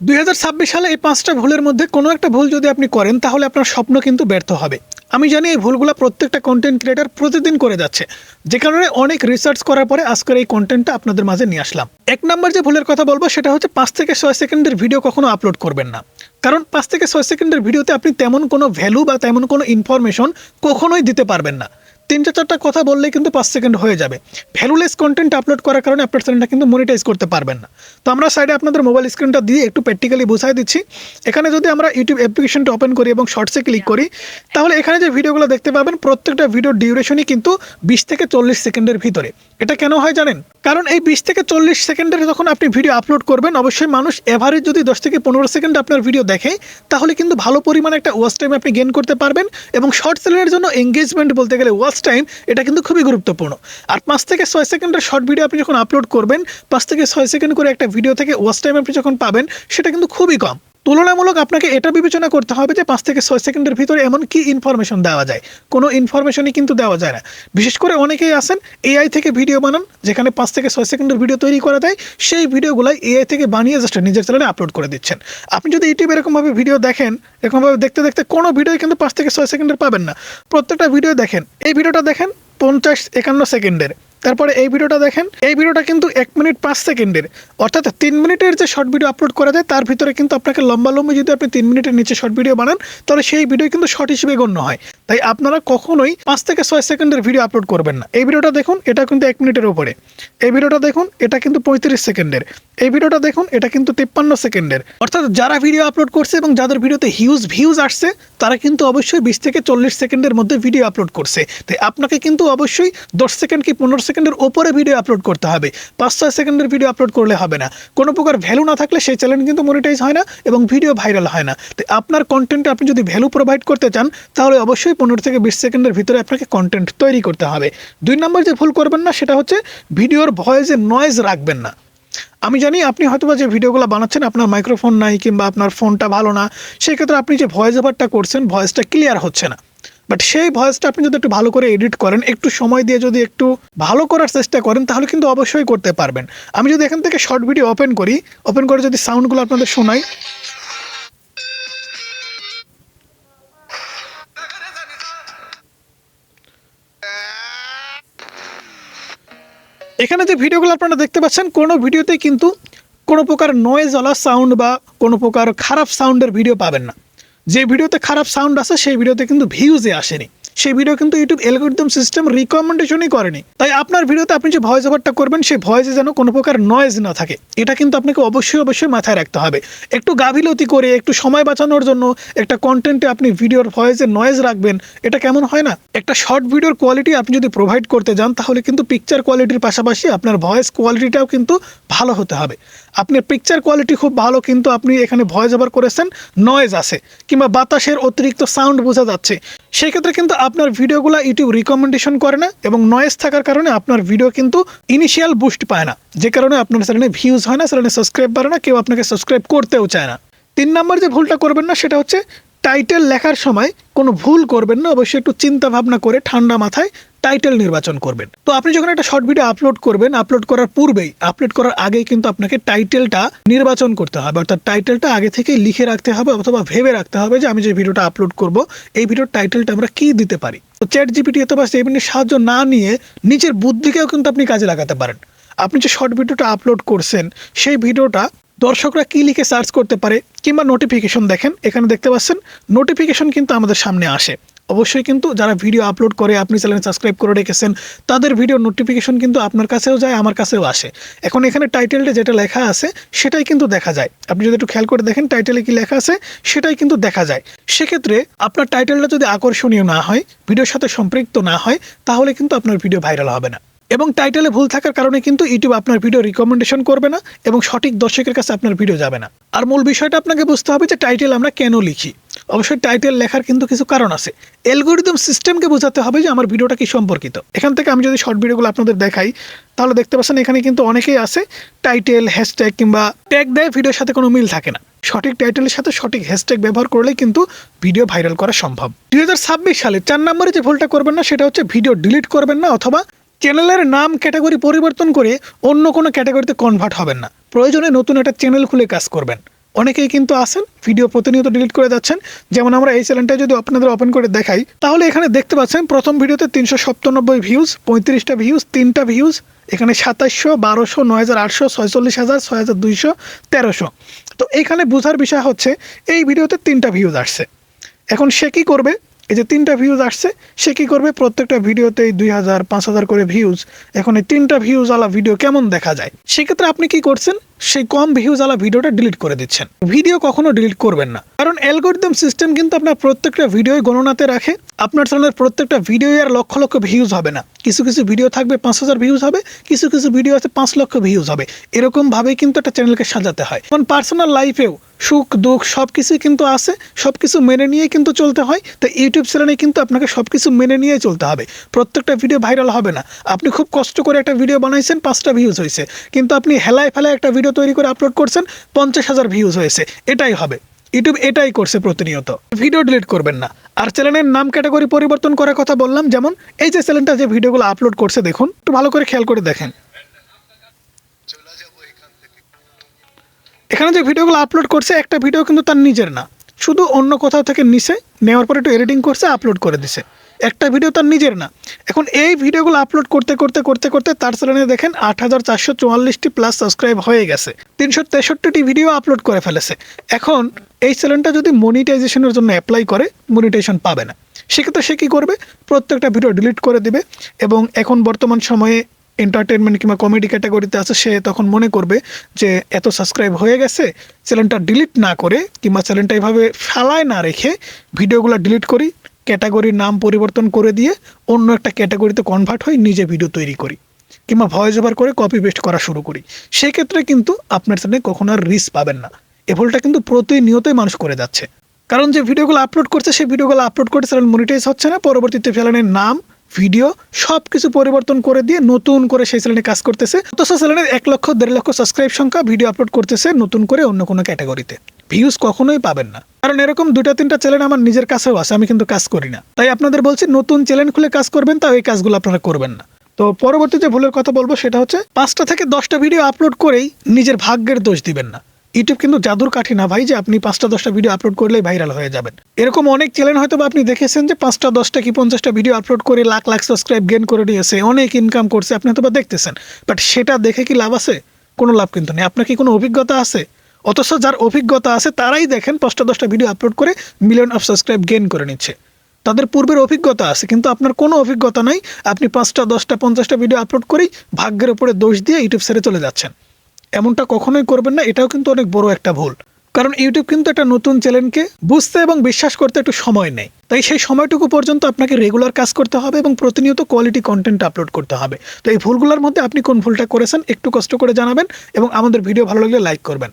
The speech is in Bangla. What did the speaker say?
দুই হাজার ছাব্বিশ সালে এই পাঁচটা ভুলের মধ্যে কোনো একটা ভুল যদি আপনি করেন, তাহলে আপনার স্বপ্ন কিন্তু ব্যর্থ হবে। আমি জানি এই ভুলগুলো প্রত্যেকটা কন্টেন্ট ক্রিয়েটার প্রতিদিন করে যাচ্ছে। যে কারণে অনেক রিসার্চ করার পরে আজকের এই কন্টেন্টটা আপনাদের মাঝে নিয়ে আসলাম। এক নম্বর যে ভুলের কথা বলব, সেটা হচ্ছে পাঁচ থেকে ছয় সেকেন্ডের ভিডিও কখনো আপলোড করবেন না। কারণ পাঁচ থেকে ছয় সেকেন্ডের ভিডিওতে আপনি তেমন কোনো ভ্যালু বা তেমন কোনো ইনফরমেশন কখনোই দিতে পারবেন না। তিনটা চারটা কথা বললেই কিন্তু পাঁচ সেকেন্ড হয়ে যাবে। ভ্যালুলেস কন্টেন্ট আপলোড করার কারণে আপনার চ্যানেলটা কিন্তু মনিটাইজ করতে পারবেন না। তো আমরা সাইডে আপনাদের মোবাইল স্ক্রিনটা দিয়ে একটু প্র্যাকটিক্যালি বুঝাই দিচ্ছি। এখানে যদি আমরা ইউটিউব অ্যাপ্লিকেশনটা ওপেন করি এবং শর্টসে ক্লিক করি, তাহলে এখানে যে ভিডিওগুলো দেখতে পাবেন, প্রত্যেকটা ভিডিও ডিউরেশনই কিন্তু বিশ থেকে চল্লিশ সেকেন্ডের ভিতরে। এটা কেন হয় জানেন? কারণ এই বিশ থেকে চল্লিশ সেকেন্ডের যখন আপনি ভিডিও আপলোড করবেন, অবশ্যই মানুষ এভারেজ যদি দশ থেকে পনেরো সেকেন্ড আপনার ভিডিও দেখে, তাহলে কিন্তু ভালো পরিমাণে একটা ওয়াচ টাইম আপনি গেন করতে পারবেন এবং শর্ট সেলের জন্য এঙ্গেজমেন্ট বলতে গেলে ওয়াচ টাইম এটা কিন্তু খুবই গুরুত্বপূর্ণ। আর পাঁচ থেকে ছয় সেকেন্ডের শর্ট ভিডিও আপনি যখন আপলোড করবেন, পাঁচ থেকে ছয় সেকেন্ড করে একটা ভিডিও থেকে ওয়াচ টাইম আপনি যখন পাবেন, সেটা কিন্তু খুবই কম। তুলনামূলক আপনাকে এটা বিবেচনা করতে হবে যে পাঁচ থেকে ছয় সেকেন্ডের ভিতরে এমন কি ইনফরমেশন দেওয়া যায়। কোনো ইনফরমেশনই কিন্তু দেওয়া যায় না। বিশেষ করে অনেকেই আছেন এআই থেকে ভিডিও বানান, যেখানে পাঁচ থেকে ছয় সেকেন্ডের ভিডিও তৈরি করা যায়, সেই ভিডিওগুলাই এআই থেকে বানিয়ে জাস্ট নিজের চ্যানেলে আপলোড করে দিচ্ছেন। আপনি যদি ইউটিউবে এরকমভাবে ভিডিও দেখেন, এরকমভাবে দেখতে দেখতে কোনো ভিডিও কিন্তু পাঁচ থেকে ছয় সেকেন্ডের পাবেন না। প্রত্যেকটা ভিডিও দেখেন, এই ভিডিওটা দেখেন পঞ্চাশ একান্ন সেকেন্ডের। তারপরে এই ভিডিওটা দেখেন। এই ভিডিওটা কিন্তু এক মিনিট পাঁচ সেকেন্ডের। অর্থাৎ তিন মিনিটের যে শর্ট ভিডিও আপলোড করা যায়, তার ভিতরে কিন্তু আপনাকে লম্বা লম্বি যদি আপনি তিন মিনিটের নিচে শর্ট ভিডিও বানান, তাহলে সেই ভিডিও কিন্তু শর্ট হিসেবে গণ্য হয়। তাই আপনারা কখনোই পাঁচ থেকে ছয় সেকেন্ডের ভিডিও আপলোড করবেন না। এই ভিডিওটা দেখুন, এটা কিন্তু এক মিনিটের উপরে। এই ভিডিওটা দেখুন, এটা কিন্তু পঁয়ত্রিশ সেকেন্ডের। এই ভিডিওটা দেখুন, এটা কিন্তু তিপ্পান্ন সেকেন্ডের। অর্থাৎ যারা ভিডিও আপলোড করছে এবং যাদের ভিডিওতে হিউজ ভিউজ আসছে, তারা কিন্তু অবশ্যই বিশ থেকে চল্লিশ সেকেন্ডের মধ্যে ভিডিও আপলোড করছে। তাই আপনাকে কিন্তু অবশ্যই দশ সেকেন্ড কি পনেরো সেকেন্ডের ওপরে ভিডিও আপলোড করতে হবে। পাঁচ ছয় সেকেন্ডের ভিডিও আপলোড করলে হবে না। কোনো প্রকার ভ্যালু না থাকলে সেই চ্যানেল কিন্তু মনিটাইজ হয় না এবং ভিডিও ভাইরাল হয় না। তাই আপনার কন্টেন্টে আপনি যদি ভ্যালু প্রোভাইড করতে চান, তাহলে অবশ্যই পনেরো থেকে বিশ সেকেন্ডের ভিতরে আপনাকে কন্টেন্ট তৈরি করতে হবে। দুই নম্বর যে ভুল করবেন না, সেটা হচ্ছে ভিডিওর ভয়েসে নয়েজ রাখবেন না। আমি জানি আপনি হয়তোবা যে ভিডিওগুলো বানাচ্ছেন, আপনার মাইক্রোফোন নাই কিংবা আপনার ফোনটা ভালো না, সেক্ষেত্রে আপনি যে ভয়েস ওভারটা করছেন ভয়েসটা ক্লিয়ার হচ্ছে না। বাট সেই ভয়েসটা আপনি যদি একটু ভালো করে এডিট করেন, একটু সময় দিয়ে যদি একটু ভালো করার চেষ্টা করেন, তাহলে কিন্তু অবশ্যই করতে পারবেন। আমি যদি এখান থেকে শর্ট ভিডিও ওপেন করি ওপেন করে যদি সাউন্ডগুলো আপনাদের শোনাই। এখানে যে ভিডিওগুলো আপনারা দেখতে পাচ্ছেন, কোনো ভিডিওতে কিন্তু কোনো প্রকার নয়েজওয়ালা সাউন্ড বা কোনো প্রকার খারাপ সাউন্ডের ভিডিও পাবেন না। যে ভিডিওতে খারাপ সাউন্ড আছে সেই ভিডিওতে কিন্তু ভিউজে আসেনি। সেই ভিডিও কিন্তু ইউটিউব অ্যালগোরিদম সিস্টেম রিকমেন্ডেশনই করেনি। তাই আপনার ভিডিওতে আপনি যে ভয়েস ওভারটা করবেন, সেই ভয়েসে যেন কোনো প্রকার নয়েজ না থাকে। এটা কিন্তু আপনাকে অবশ্যই অবশ্যই মাথায় রাখতে হবে। একটু গাভিলতি করে, একটু সময় বাঁচানোর জন্য একটা কন্টেন্টে আপনি ভিডিওর ভয়েসে নয়েজ রাখবেন, এটা কেমন হয় না? একটা শর্ট ভিডিওর কোয়ালিটি আপনি যদি প্রোভাইড করতে যান, তাহলে কিন্তু পিকচার কোয়ালিটির পাশাপাশি আপনার ভয়েস কোয়ালিটিটাও কিন্তু ভালো হতে হবে। আপনার পিকচার কোয়ালিটি খুব ভালো, কিন্তু আপনি এখানে ভয়েস ওভার করেছেন নয়েজ আছে। কিংবা বাতাসের অতিরিক্ত সাউন্ড বোঝা যাচ্ছে। সেক্ষেত্রে কিন্তু আপনার ভিডিওগুলো ইউটিউব রিকমেন্ডেশন করে না এবং নয়েস থাকার কারণে আপনার ভিডিও কিন্তু ইনিশিয়াল বুস্ট পায় না। যে কারণে আপনার সেখানে ভিউজ হয় না সেখানে সাবস্ক্রাইব বাড়ে না, কেউ আপনাকে সাবস্ক্রাইব করতেও চায় না। তিন নম্বর যে ভুলটা করবেন না, সেটা হচ্ছে টাইটেল লেখার সময় কোনো ভুল করবেন না, অবশ্যই একটু চিন্তা ভাবনা করে ঠান্ডা মাথায় টাইটেল নির্বাচন করবেন। তো আপনি যখন একটা শর্ট ভিডিও আপলোড করবেন আপলোড করার পূর্বেই আপলোড করার আগেই কিন্তু আপনাকে টাইটেলটা নির্বাচন করতে হবে। অর্থাৎ টাইটেলটা আগে থেকেই লিখে রাখতে হবে অথবা ভেবে রাখতে হবে যে আমি যে ভিডিওটা আপলোড করব, এই ভিডিওর টাইটেলটা আমরা কি দিতে পারি। তো চ্যাট জিপিটি অথবা সেভিনের সাহায্য না নিয়ে নিজের বুদ্ধিকেও কিন্তু আপনি কাজে লাগাতে পারেন। আপনি যে শর্ট ভিডিওটা আপলোড করছেন, সেই ভিডিওটা দর্শকরা কি লিখে সার্চ করতে পারে কিংবা নোটিফিকেশন দেখেন, এখানে দেখতে পাচ্ছেন নোটিফিকেশন কিন্তু আমাদের সামনে আসে। অবশ্যই কিন্তু যারা ভিডিও আপলোড করে আপনি চ্যানেল সাবস্ক্রাইব করে রেখেছেন, তাদের ভিডিও নোটিফিকেশন কিন্তু আপনার কাছেও যায়, আমার কাছেও আসে। এখন এখানে টাইটেলটা যেটা লেখা আছে, সেটাই কিন্তু দেখা যায়। আপনি যদি একটু খেয়াল করে দেখেন টাইটেলে কি লেখা আছে, সেটাই কিন্তু দেখা যায়। সেক্ষেত্রে আপনার টাইটেলটা যদি আকর্ষণীয় না হয় ভিডিওর সাথে সম্পৃক্ত না হয়, তাহলে কিন্তু আপনার ভিডিও ভাইরাল হবে না। এবং টাইটেলে ভুল থাকার কারণে কিন্তু ইউটিউব আপনার ভিডিও রিকমেন্ডেশন করবে না এবং সঠিক দর্শকের কাছে আপনার ভিডিও যাবে না। আর মূল বিষয়টা আপনাকে বুঝতে হবে যে টাইটেল আমরা কেন লিখি। অবশ্যই টাইটেল লেখার কিন্তু কিছু কারণ আছে। অ্যালগোরিদম সিস্টেমকে বোঝাতে হবে যে আমার ভিডিওটা কি সম্পর্কিত। এখান থেকে আমি যদি শর্ট ভিডিওগুলো আপনাদের দেখাই, তাহলে দেখতে পাচ্ছেন এখানে কিন্তু অনেকেই আছে টাইটেল হ্যাশট্যাগ কিংবা ট্যাগ দেয় ভিডিওর সাথে কোনো মিল থাকে না। সঠিক টাইটেলের সাথে সঠিক হ্যাশট্যাগ ব্যবহার করলেই কিন্তু ভিডিও ভাইরাল করা সম্ভব। দুই হাজার ছাব্বিশ সালে চার নম্বরে যে ভুলটা করবেন না, সেটা হচ্ছে ভিডিও ডিলিট করবেন না অথবা চ্যানেলের নাম ক্যাটাগরি পরিবর্তন করে অন্য কোনো ক্যাটাগরিতে কনভার্ট হবেন না। প্রয়োজনে নতুন একটা চ্যানেল খুলে কাজ করবেন। অনেকেই কিন্তু আসেন ভিডিও প্রতিনিয়ত ডিলিট করে যাচ্ছেন। যেমন আমরা এই চ্যানেলটা যদি আপনাদের ওপেন করে দেখাই, তাহলে এখানে দেখতে পাচ্ছেন প্রথম ভিডিওতে তিনশো সপ্তানব্বই ভিউজ পঁয়ত্রিশটা ভিউজ তিনটা ভিউজ এখানে সাতাশশো বারোশো, নয় হাজার আটশো, ছয়চল্লিশ হাজার, ছয় হাজার দুইশো, তেরোশো। তো এখানে বোঝার বিষয় হচ্ছে, এই ভিডিওতে তিনটা ভিউজ আসছে। এখন সে কী করবে? এই যে তিনটা ভিউজ আসছে, সে কী করবে? প্রত্যেকটা ভিডিওতেই দুই হাজার, পাঁচ হাজার করে ভিউজ এখন এই তিনটা ভিউজওয়ালা ভিডিও কেমন দেখা যায়? সেক্ষেত্রে আপনি কি করছেন? সেই কম ভিউজওয়ালা ভিডিওটা ডিলিট করে দিচ্ছেন। ভিডিও কখনো ডিলিট করবেন না। কারণ অ্যালগোরিদম সিস্টেম কিন্তু আপনার প্রত্যেকটা ভিডিও গণনাতে রাখে। আপনার চ্যানেলের প্রত্যেকটা ভিডিও আর লক্ষ লক্ষ ভিউজ হবে না। কিছু কিছু ভিডিও থাকবে পাঁচ হাজার ভিউজ হবে, কিছু কিছু ভিডিও আছে পাঁচ লক্ষ ভিউজ হবে। এরকমভাবেই কিন্তু একটা চ্যানেলকে সাজাতে হয়। যেমন পার্সোনাল লাইফেও সুখ, দুঃখ সব কিছুই কিন্তু আছে সব কিছু মেনে নিয়ে কিন্তু চলতে হয়। তো ইউটিউব চ্যানেলে কিন্তু আপনাকে সব কিছু মেনে নিয়েই চলতে হবে। প্রত্যেকটা ভিডিও ভাইরাল হবে না। আপনি খুব কষ্ট করে একটা ভিডিও বানাইছেন, পাঁচটা ভিউজ হয়েছে কিন্তু আপনি হেলায় ফেলায় একটা ভিডিও তৈরি করে আপলোড করছেন, পঞ্চাশ হাজার ভিউজ হয়েছে। এটাই হবে। ইউটিউব এটাই করছে প্রতিনিয়ত। ভিডিও ডিলিট করবেন না। আর চ্যানেলের নাম ক্যাটাগরি পরিবর্তন করার কথা বললাম, যেমন এই যে চ্যানেলটা যে ভিডিওগুলো আপলোড করছে, দেখুন, একটু ভালো করে খেয়াল করে দেখেন। এখানে যে ভিডিওগুলো আপলোড করছে, একটা ভিডিও কিন্তু তার নিজের না। শুধু অন্য কোথাও থেকে নিছে, নেওয়ার পরে একটু এডিটিং করছে আপলোড করে দিছে। একটা ভিডিও তার নিজের না। এখন এই ভিডিওগুলো আপলোড করতে করতে করতে করতে তার চ্যানেলে দেখেন আট হাজার চারশো চুয়াল্লিশটি প্লাস সাবস্ক্রাইব হয়ে গেছে। তিনশো তেষট্টিটি ভিডিও আপলোড করে ফেলেছে। এখন এই চ্যানেলটা যদি মনিটাইজেশনের জন্য অ্যাপ্লাই করে মনিটাইজেশন পাবে না। সেক্ষেত্রে সে কী করবে? প্রত্যেকটা ভিডিও ডিলিট করে দিবে এবং এখন বর্তমান সময়ে এন্টারটেনমেন্ট কিংবা কমেডি ক্যাটাগরিতে আছে, সে তখন মনে করবে যে এত সাবস্ক্রাইব হয়ে গেছে, চ্যানেলটা ডিলিট না করে কিংবা চ্যানেলটা এভাবে ফেলায় না রেখে ভিডিওগুলো ডিলিট করি ক্যাটাগরির নাম পরিবর্তন করে দিয়ে অন্য একটা ক্যাটাগরিতে কনভার্ট হয়ে নিজে ভিডিও তৈরি করি, কিংবা ভয়েস ওভার করে কপি পেস্ট করা শুরু করি। সেক্ষেত্রে কিন্তু আপনার চ্যানেলে কখনো আর রিস্ক পাবেন না। এ ভুলটা কিন্তু প্রতিনিয়তই মানুষ করে যাচ্ছে। কারণ যে ভিডিওগুলো আপলোড করছে, সেই ভিডিওগুলো আপলোড করে চ্যানেল মনিটাইজ হচ্ছে না। পরবর্তীতে চ্যানেলের নাম ভিডিও সব কিছু পরিবর্তন করে দিয়ে নতুন করে সেই চ্যানেলে কাজ করতেছে। অথচ চ্যানেলের এক লক্ষ, দেড় লক্ষ সাবস্ক্রাইব সংখ্যা ভিডিও আপলোড করতেছে নতুন করে অন্য কোনো ক্যাটাগরিতে ভিউজ কখনোই পাবেন না। কারণ এরকম দুটা তিনটা চ্যানেল আমার নিজের কাছেও আছে, আমি কিন্তু কাজ করি না। তাই আপনাদের বলছি, নতুন চ্যানেল খুলে কাজ করবেন, তাও এই কাজগুলো আপনারা করবেন না। তো পরবর্তী যে ভুলের কথা বলব, সেটা হচ্ছে পাঁচটা থেকে দশটা ভিডিও আপলোড করেই নিজের ভাগ্যের দোষ দিবেন না। ইউটিউব কিন্তু জাদুর কাঠি না ভাই, যে আপনি পাঁচটা, দশটা ভিডিও আপলোড করলেই ভাইরাল হয়ে যাবেন। এরকম অনেক চ্যানেল হয়তো আপনি দেখেছেন যে পাঁচটা, দশটা কি পঞ্চাশটা ভিডিও আপলোড করে লাখ লাখ সাবস্ক্রাইব গেন করে নিয়েছে অনেক ইনকাম করছে, আপনি হয়তো দেখতেছেন। বাট সেটা দেখে কি লাভ আছে? কোনো লাভ কিন্তু নেই। আপনার কি কোনো অভিজ্ঞতা আছে? অথচ যার অভিজ্ঞতা আছে তারাই দেখেন পাঁচটা দশটা ভিডিও আপলোড করে মিলিয়ন অফ সাবস্ক্রাইব গেন করে নিচ্ছে। তাদের পূর্বের অভিজ্ঞতা আছে, কিন্তু আপনার কোনো অভিজ্ঞতা নাই, আপনি পাঁচটা দশটা পঞ্চাশটা ভিডিও আপলোড করেই ভাগ্যের উপরে দোষ দিয়ে ইউটিউব ছেড়ে চলে যাচ্ছেন। এমনটা কখনোই করবেন না, এটাও কিন্তু অনেক বড় একটা ভুল। কারণ ইউটিউব কিন্তু একটা নতুন চ্যানেলকে বুঝতে এবং বিশ্বাস করতে একটু সময় নেই তাই সেই সময়টুকু পর্যন্ত আপনাকে রেগুলার কাজ করতে হবে এবং প্রতিনিয়ত কোয়ালিটি কন্টেন্ট আপলোড করতে হবে। তো এই ভুলগুলোর মধ্যে আপনি কোন ভুলটা করেছেন, একটু কষ্ট করে জানাবেন এবং আমাদের ভিডিও ভালো লাগলে লাইক করবেন।